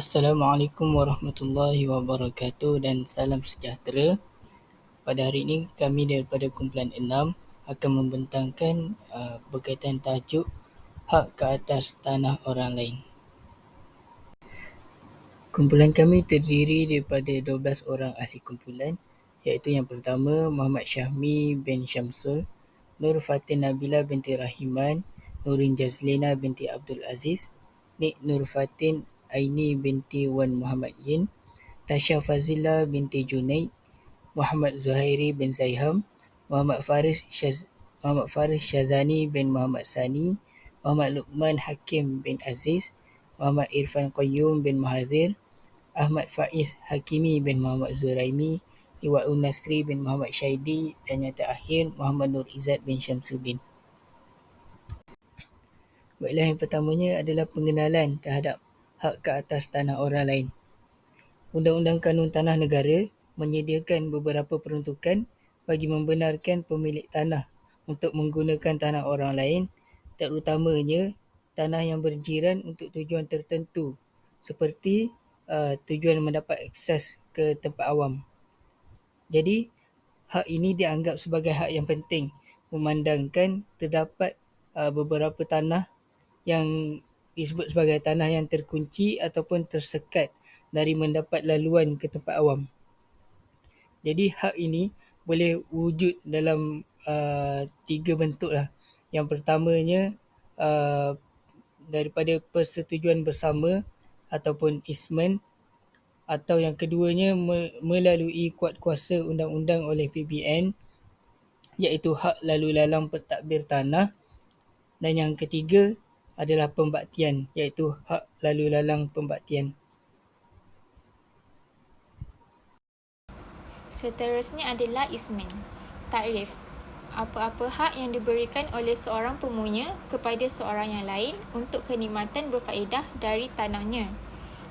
Assalamualaikum warahmatullahi wabarakatuh dan salam sejahtera. Pada hari ini kami daripada kumpulan 6 akan membentangkan uh, berkaitan tajuk hak ke atas tanah orang lain. Kumpulan kami terdiri daripada 12 orang ahli kumpulan iaitu yang pertama Muhammad Syahmi bin Syamsul, Nur Fatin Nabila binti Rahiman, Nurin Jazlina binti Abdul Aziz, Nik Nur Fatin Aini binti Wan Muhammad Yin, Tasha Fazila binti Junaid, Muhammad Zuhairi bin Zaiham, Muhammad Faris Syaz Muhammad Faris Syazani bin Muhammad Sani, Muhammad Luqman Hakim bin Aziz, Muhammad Irfan Qayyum bin Mahathir, Ahmad Faiz Hakimi bin Muhammad Zuraimi, Iwa'un Nasri bin Muhammad Syaidi dan yang terakhir Muhammad Nur Izzat bin Syamsuddin. Baiklah yang pertamanya adalah pengenalan terhadap hak ke atas tanah orang lain. Undang-Undang Kanun Tanah Negara menyediakan beberapa peruntukan bagi membenarkan pemilik tanah untuk menggunakan tanah orang lain terutamanya tanah yang berjiran untuk tujuan tertentu seperti uh, tujuan mendapat akses ke tempat awam. Jadi, hak ini dianggap sebagai hak yang penting memandangkan terdapat uh, beberapa tanah yang disebut sebagai tanah yang terkunci ataupun tersekat dari mendapat laluan ke tempat awam. Jadi hak ini boleh wujud dalam uh, tiga bentuk lah. Yang pertamanya uh, daripada persetujuan bersama ataupun ismen atau yang keduanya melalui kuat kuasa undang-undang oleh PBN iaitu hak lalu lalang pentadbir tanah dan yang ketiga adalah pembaktian iaitu hak lalu lalang pembaktian. Seterusnya adalah ismen. Takrif. Apa-apa hak yang diberikan oleh seorang pemunya kepada seorang yang lain untuk kenikmatan berfaedah dari tanahnya.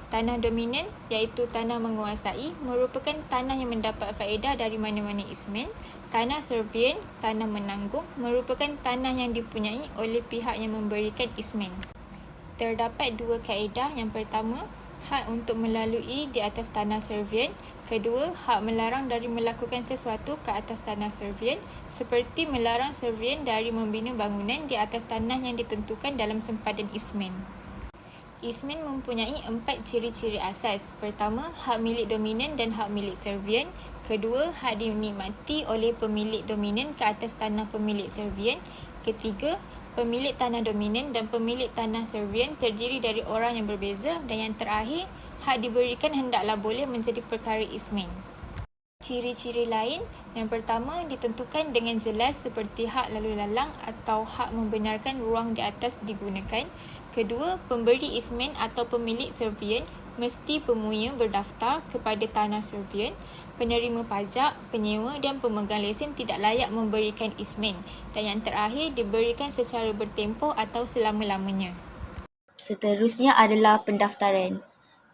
Tanah dominan iaitu tanah menguasai merupakan tanah yang mendapat faedah dari mana-mana ismen. Tanah servien, tanah menanggung merupakan tanah yang dipunyai oleh pihak yang memberikan ismen. Terdapat dua kaedah. Yang pertama, hak untuk melalui di atas tanah servien. Kedua, hak melarang dari melakukan sesuatu ke atas tanah servien seperti melarang servien dari membina bangunan di atas tanah yang ditentukan dalam sempadan ismen. Ismen mempunyai empat ciri-ciri asas. Pertama, hak milik dominan dan hak milik servian. Kedua, hak dinikmati oleh pemilik dominan ke atas tanah pemilik servian. Ketiga, pemilik tanah dominan dan pemilik tanah servian terdiri dari orang yang berbeza. Dan yang terakhir, hak diberikan hendaklah boleh menjadi perkara ismen. Ciri-ciri lain yang pertama ditentukan dengan jelas seperti hak lalu lalang atau hak membenarkan ruang di atas digunakan. Kedua, pemberi ismen atau pemilik servien mesti pemuya berdaftar kepada tanah servien. Penerima pajak, penyewa dan pemegang lesen tidak layak memberikan ismen. Dan yang terakhir, diberikan secara bertempoh atau selama-lamanya. Seterusnya adalah pendaftaran.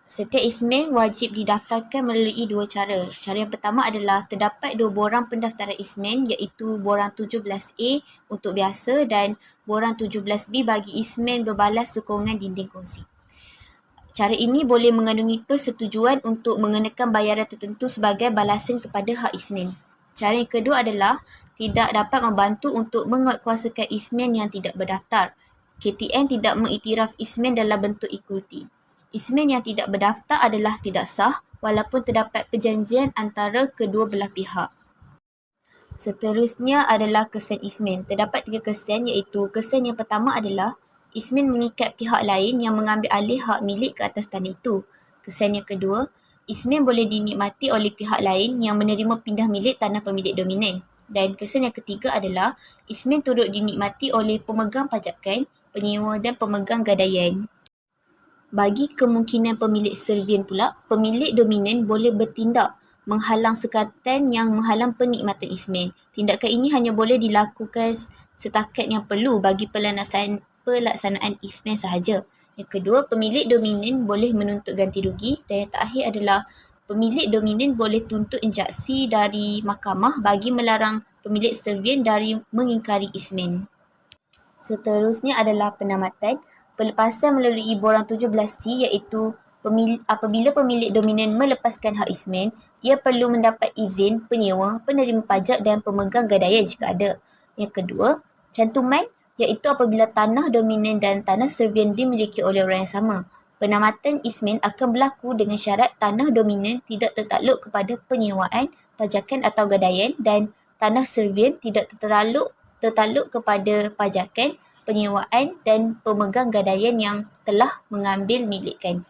Setiap ismen wajib didaftarkan melalui dua cara. Cara yang pertama adalah terdapat dua borang pendaftaran ismen iaitu borang 17A untuk biasa dan borang 17B bagi ismen berbalas sokongan dinding kongsi. Cara ini boleh mengandungi persetujuan untuk mengenakan bayaran tertentu sebagai balasan kepada hak ismen. Cara yang kedua adalah tidak dapat membantu untuk menguatkuasakan ismen yang tidak berdaftar. KTN tidak mengiktiraf ismen dalam bentuk equity. Ismen yang tidak berdaftar adalah tidak sah walaupun terdapat perjanjian antara kedua belah pihak. Seterusnya adalah kesan ismen. Terdapat tiga kesan iaitu kesan yang pertama adalah ismen mengikat pihak lain yang mengambil alih hak milik ke atas tanah itu. Kesan yang kedua, ismen boleh dinikmati oleh pihak lain yang menerima pindah milik tanah pemilik dominan. Dan kesan yang ketiga adalah ismen turut dinikmati oleh pemegang pajakan, penyewa dan pemegang gadaian. Bagi kemungkinan pemilik servian pula, pemilik dominan boleh bertindak menghalang sekatan yang menghalang penikmatan ismen. Tindakan ini hanya boleh dilakukan setakat yang perlu bagi pelaksanaan, pelaksanaan ismen sahaja. Yang kedua, pemilik dominan boleh menuntut ganti rugi dan yang terakhir adalah pemilik dominan boleh tuntut injaksi dari mahkamah bagi melarang pemilik servian dari mengingkari ismen. Seterusnya adalah penamatan pelepasan melalui borang 17C iaitu apabila pemilik dominan melepaskan hak ismen, ia perlu mendapat izin penyewa, penerima pajak dan pemegang gadaian jika ada. Yang kedua, cantuman iaitu apabila tanah dominan dan tanah serbian dimiliki oleh orang yang sama. Penamatan ismen akan berlaku dengan syarat tanah dominan tidak tertakluk kepada penyewaan, pajakan atau gadaian dan tanah serbian tidak tertakluk tertakluk kepada pajakan, penyewaan dan pemegang gadaian yang telah mengambil milikkan.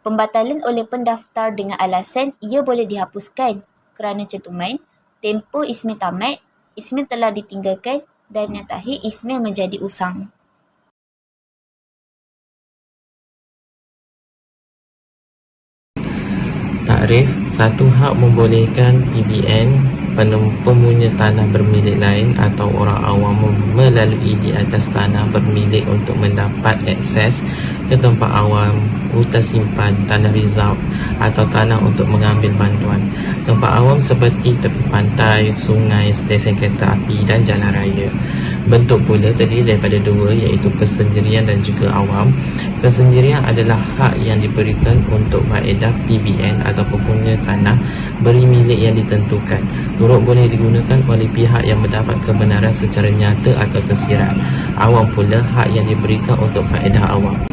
Pembatalan oleh pendaftar dengan alasan ia boleh dihapuskan kerana cantuman, tempoh ismen tamat, ismen telah ditinggalkan dan yang terakhir ismen menjadi usang. Takrif, satu hak membolehkan PBN pemunya tanah bermilik lain atau orang awam melalui di atas tanah bermilik untuk mendapat akses ke tempat awam, hutan simpan, tanah rizal atau tanah untuk mengambil bantuan. Tempat awam seperti tepi pantai, sungai, stesen kereta api dan jalan raya. Bentuk pula terdiri daripada dua iaitu persendirian dan juga awam. Persendirian adalah hak yang diberikan untuk faedah PBN atau pepunya tanah beri milik yang ditentukan turut boleh digunakan oleh pihak yang mendapat kebenaran secara nyata atau tersirat. Awam pula hak yang diberikan untuk faedah awam.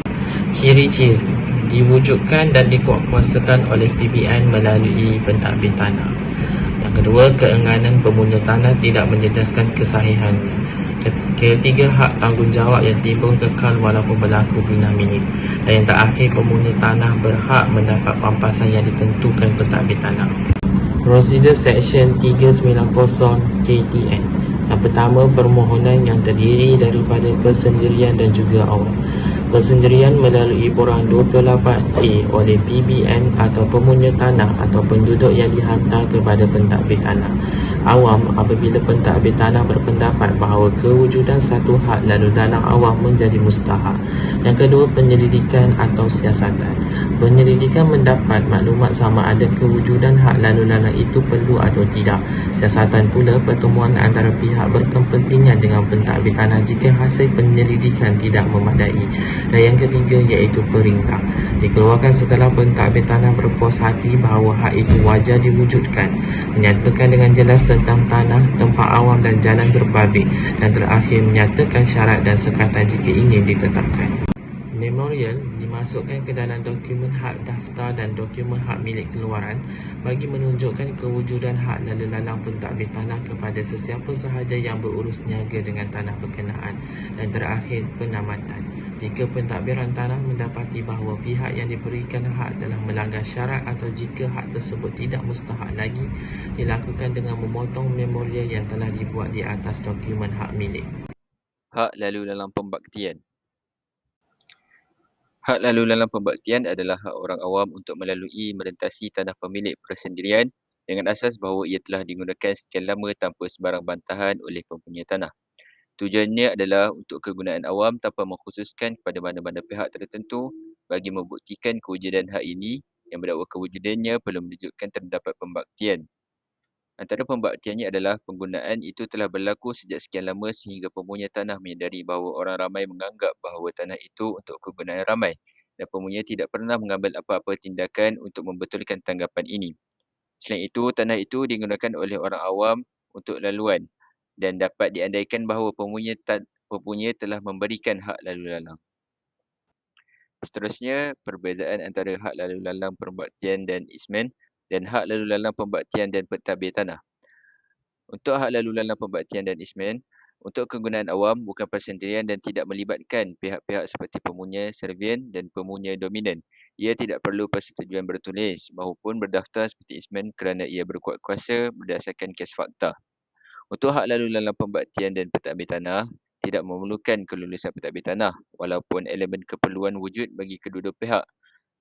Ciri-ciri diwujudkan dan dikuatkuasakan oleh PBN melalui pentadbir tanah. Yang kedua, keenganan pemunya tanah tidak menjejaskan kesahihannya. Ketiga, hak tanggungjawab yang timbul kekal walaupun berlaku bina milik. Dan yang terakhir, pemunya tanah berhak mendapat pampasan yang ditentukan pentadbir tanah. Prosedur Seksyen 390 KTN Yang pertama, permohonan yang terdiri daripada persendirian dan juga awam Persendirian melalui borang 28A oleh PBN atau pemunya tanah atau penduduk yang dihantar kepada pentadbir tanah. Awam apabila pentadbir tanah berpendapat bahawa kewujudan satu hak lalu dalam awam menjadi mustahak. Yang kedua, penyelidikan atau siasatan. Penyelidikan mendapat maklumat sama ada kewujudan hak lalu dalam itu perlu atau tidak. Siasatan pula pertemuan antara pihak berkepentingan dengan pentadbir tanah jika hasil penyelidikan tidak memadai. Dan yang ketiga iaitu perintah. Dikeluarkan setelah pentadbir tanah berpuas hati bahawa hak itu wajar diwujudkan. Menyatakan dengan jelas tentang tanah, tempat awam dan jalan terbabit. Dan terakhir menyatakan syarat dan sekatan jika ingin ditetapkan. Memorial dimasukkan ke dalam dokumen hak daftar dan dokumen hak milik keluaran bagi menunjukkan kewujudan hak lalu lalang pentadbir tanah kepada sesiapa sahaja yang berurus niaga dengan tanah berkenaan. Dan terakhir penamatan. Jika pentadbiran tanah mendapati bahawa pihak yang diberikan hak telah melanggar syarat atau jika hak tersebut tidak mustahak lagi, dilakukan dengan memotong memorial yang telah dibuat di atas dokumen hak milik. Hak lalu dalam pembaktian Hak lalu dalam pembaktian adalah hak orang awam untuk melalui merentasi tanah pemilik persendirian dengan asas bahawa ia telah digunakan sekian lama tanpa sebarang bantahan oleh pempunyai tanah. Tujuannya adalah untuk kegunaan awam tanpa mengkhususkan kepada mana-mana pihak tertentu bagi membuktikan kewujudan hak ini yang berdakwa kewujudannya perlu menunjukkan terdapat pembaktian. Antara pembaktiannya adalah penggunaan itu telah berlaku sejak sekian lama sehingga pemunya tanah menyedari bahawa orang ramai menganggap bahawa tanah itu untuk kegunaan ramai dan pemunya tidak pernah mengambil apa-apa tindakan untuk membetulkan tanggapan ini. Selain itu, tanah itu digunakan oleh orang awam untuk laluan dan dapat diandaikan bahawa pemunya, pemunya telah memberikan hak lalu lalang. Seterusnya, perbezaan antara hak lalu lalang pembaktian dan ismen dan hak lalu lalang pembaktian dan pentadbir tanah. Untuk hak lalu lalang pembaktian dan ismen, untuk kegunaan awam bukan persendirian dan tidak melibatkan pihak-pihak seperti pemunya servian dan pemunya dominan. Ia tidak perlu persetujuan bertulis maupun berdaftar seperti ismen kerana ia berkuat kuasa berdasarkan kes fakta. Untuk hak lalu dalam pembaktian dan pentadbir tanah, tidak memerlukan kelulusan pentadbir tanah walaupun elemen keperluan wujud bagi kedua-dua pihak.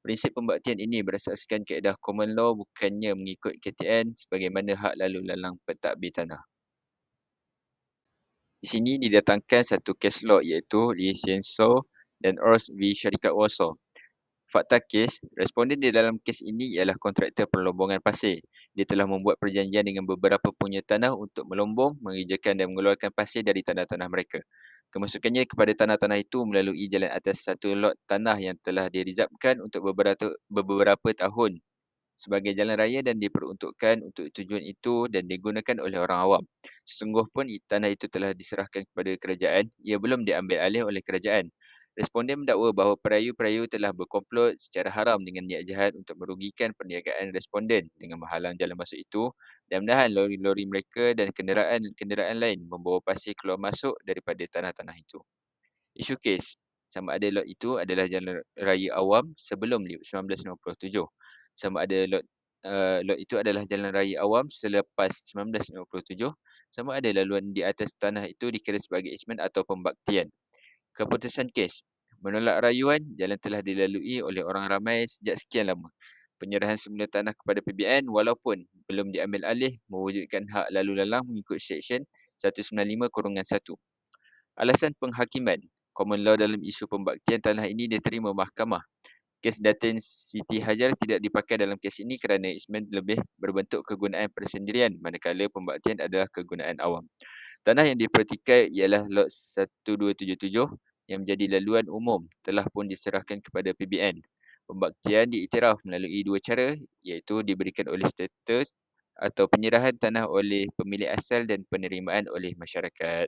Prinsip pembaktian ini berasaskan kaedah common law bukannya mengikut KTN sebagaimana hak lalu lalang pentadbir tanah. Di sini didatangkan satu case law iaitu Licenso dan Ors v Syarikat Warsaw Fakta kes, responden di dalam kes ini ialah kontraktor perlombongan pasir. Dia telah membuat perjanjian dengan beberapa punya tanah untuk melombong, mengerjakan dan mengeluarkan pasir dari tanah-tanah mereka. Kemasukannya kepada tanah-tanah itu melalui jalan atas satu lot tanah yang telah dirizabkan untuk beberapa, beberapa tahun sebagai jalan raya dan diperuntukkan untuk tujuan itu dan digunakan oleh orang awam. Sesungguh pun tanah itu telah diserahkan kepada kerajaan, ia belum diambil alih oleh kerajaan. Responden mendakwa bahawa perayu-perayu telah berkomplot secara haram dengan niat jahat untuk merugikan perniagaan responden dengan menghalang jalan masuk itu dan menahan lori-lori mereka dan kenderaan-kenderaan lain membawa pasir keluar masuk daripada tanah-tanah itu. Isu kes, sama ada lot itu adalah jalan raya awam sebelum 1997. Sama ada lot uh, lot itu adalah jalan raya awam selepas 1997. Sama ada laluan di atas tanah itu dikira sebagai isman atau pembaktian. Keputusan kes. Menolak rayuan, jalan telah dilalui oleh orang ramai sejak sekian lama. Penyerahan semula tanah kepada PBN walaupun belum diambil alih mewujudkan hak lalu lalang mengikut Seksyen 195-1. Alasan penghakiman. Common law dalam isu pembaktian tanah ini diterima mahkamah. Kes Datin Siti Hajar tidak dipakai dalam kes ini kerana ismen lebih berbentuk kegunaan persendirian manakala pembaktian adalah kegunaan awam. Tanah yang dipertikai ialah lot 1277 yang menjadi laluan umum telah pun diserahkan kepada PBN. Pembaktian diiktiraf melalui dua cara iaitu diberikan oleh status atau penyerahan tanah oleh pemilik asal dan penerimaan oleh masyarakat.